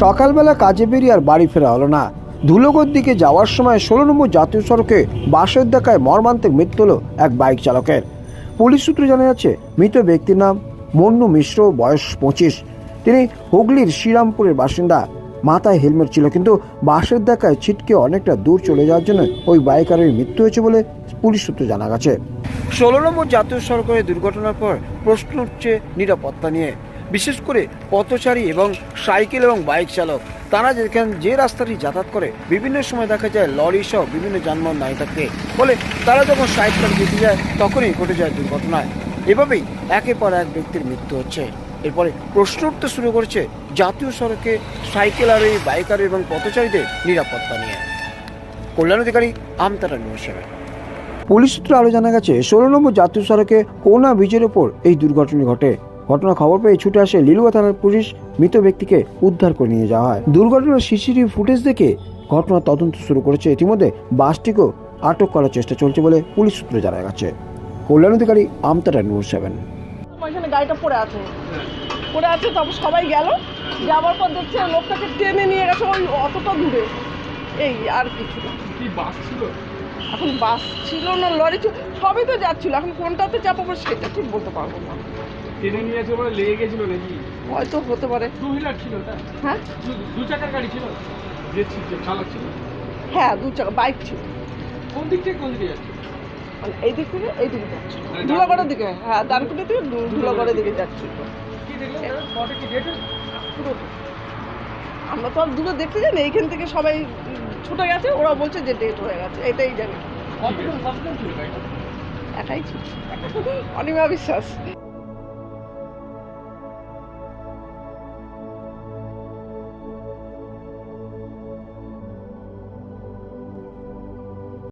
সকালবেলা কাজে বেরিয়ে আর বাড়ি ফেরা হলো না। ধুলোগড় দিকে যাওয়ার সময় ষোলো নম্বর জাতীয় সড়কে বাসের দেখায় মর্মান্তিক মৃত্যু হলো এক বাইক চালকের। পুলিশ সূত্রে জানা যাচ্ছে, মৃত ব্যক্তির নাম মন্নু মিশ্র, বয়স পঁচিশ। তিনি হুগলির শ্রীরামপুরের বাসিন্দা। মাথায় হেলমেট ছিল, কিন্তু বাসের দেখায় ছিটকে অনেকটা দূর চলে যাওয়ার জন্য ওই বাইকারের মৃত্যু হয়েছে বলে পুলিশ সূত্রে জানা গেছে। ষোলো নম্বর জাতীয় সড়কের দুর্ঘটনার পর প্রশ্ন উঠছে নিরাপত্তা নিয়ে। বিশেষ করে পথচারী এবং সাইকেল এবং বাইক চালক। তারা যেখানে যে রাস্তাটি যাতায়াত করে, বিভিন্ন সময় দেখা যায় লরি সহ বিভিন্ন যানবাহন দাঁড়িয়ে থাকে। ফলে তারা যখন সাইড করে যেতে যায়, তখনই ঘটে যায় দুর্ঘটনায়। এভাবেই একের পর এক ব্যক্তির মৃত্যু হচ্ছে। এরপরে প্রশ্ন উঠতে শুরু করেছে জাতীয় সড়কে সাইকেল আরোহী বাইকার এবং পথচারীদের নিরাপত্তা নিয়ে। কল্যাণ অধিকারী আমতারা নিউজ পুলিশ সূত্রে আরও জানা গেছে, ষোলো নম্বর জাতীয় সড়কে কোনা ব্রিজের ওপর এই দুর্ঘটনা ঘটে। ঘটনা খবর পেয়ে ছুটে আসে লিলুয়া থানার পুলিশ। মৃত ব্যক্তিকে উদ্ধার করে নিয়ে যাওয়া হয়। দুর্ঘটনার সিসিটিভি ফুটেজ দেখে ঘটনার তদন্ত শুরু করেছে। ইতিমধ্যে বাসটিকেও আটক করার চেষ্টা চলছে বলে পুলিশ সূত্রে জানা গেছে। কল্যাণ অধিকারী আমতারা নিউজ সেভেন। ওইখানে গাড়িটা পড়ে আছে। পড়ে আছে তারপর সবাই গেল। যাওয়ার পর দেখছে লোকটাকে টেনে নিয়ে গেছে ওই অতটা দূরে। এই আর কিছু কি বাস ছিল? এখন বাস ছিল না লরি ছিল সবই তো যাচ্ছিল। এখন কোনটাতে চাপাবো সেটা ঠিক বলতে পারব না। টেনে নিয়ে এসে বলে লেগে গেছিল নাকি? হয়তো হতে পারে। টু হুইলার ছিল ওটা হ্যাঁ? দু- চাকার গাড়ি ছিল? যে ছিল চালক ছিল? হ্যাঁ দু চাকা বাইক ছিল। কোন দিক থেকে কোন দিকে যাচ্ছে? মানে এই দিক থেকে এই দিকে যাচ্ছে। মানে ধুলাগড়ের দিকে হ্যাঁ দানকুটি থেকে ধুলাগড়ের দিকে আমরা তো আর দূরে দেখতে জানি এইখান থেকে সবাই ছুটে গেছে ওরা বলছে যে ডেট হয়ে গেছে এটাই জানি। একাই ছিল। অনিমা বিশ্বাস।